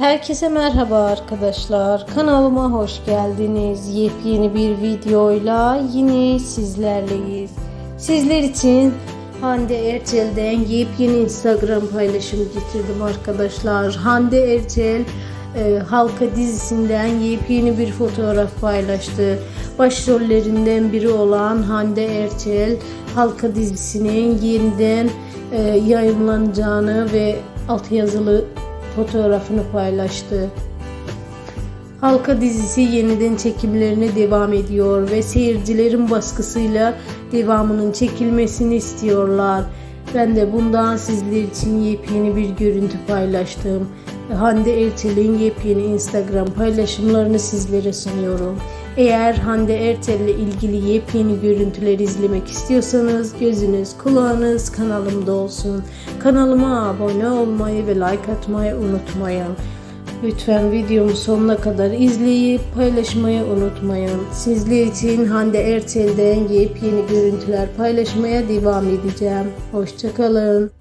Herkese merhaba arkadaşlar. Kanalıma hoş geldiniz. Yepyeni bir videoyla yine sizlerleyiz. Sizler için Hande Erçel'den yepyeni Instagram paylaşımı getirdim arkadaşlar. Hande Erçel e, Halka dizisinden yepyeni bir fotoğraf paylaştı. Başrollerinden biri olan Hande Erçel Halka dizisinin yeniden e, yayınlanacağını ve altyazılı fotoğrafını paylaştı. Halka dizisi yeniden çekimlerine devam ediyor ve seyircilerin baskısıyla devamının çekilmesini istiyorlar. Ben de bundan sizler için yepyeni bir görüntü paylaştım. Hande Erçel'in yepyeni Instagram paylaşımlarını sizlere sunuyorum. Eğer Hande Erçel ile ilgili yepyeni görüntüler izlemek istiyorsanız gözünüz kulağınız kanalımda olsun. Kanalıma abone olmayı ve like atmayı unutmayın. Lütfen videomu sonuna kadar izleyip paylaşmayı unutmayın. Sizler için Hande Erçel'den yepyeni görüntüler paylaşmaya devam edeceğim. Hoşçakalın.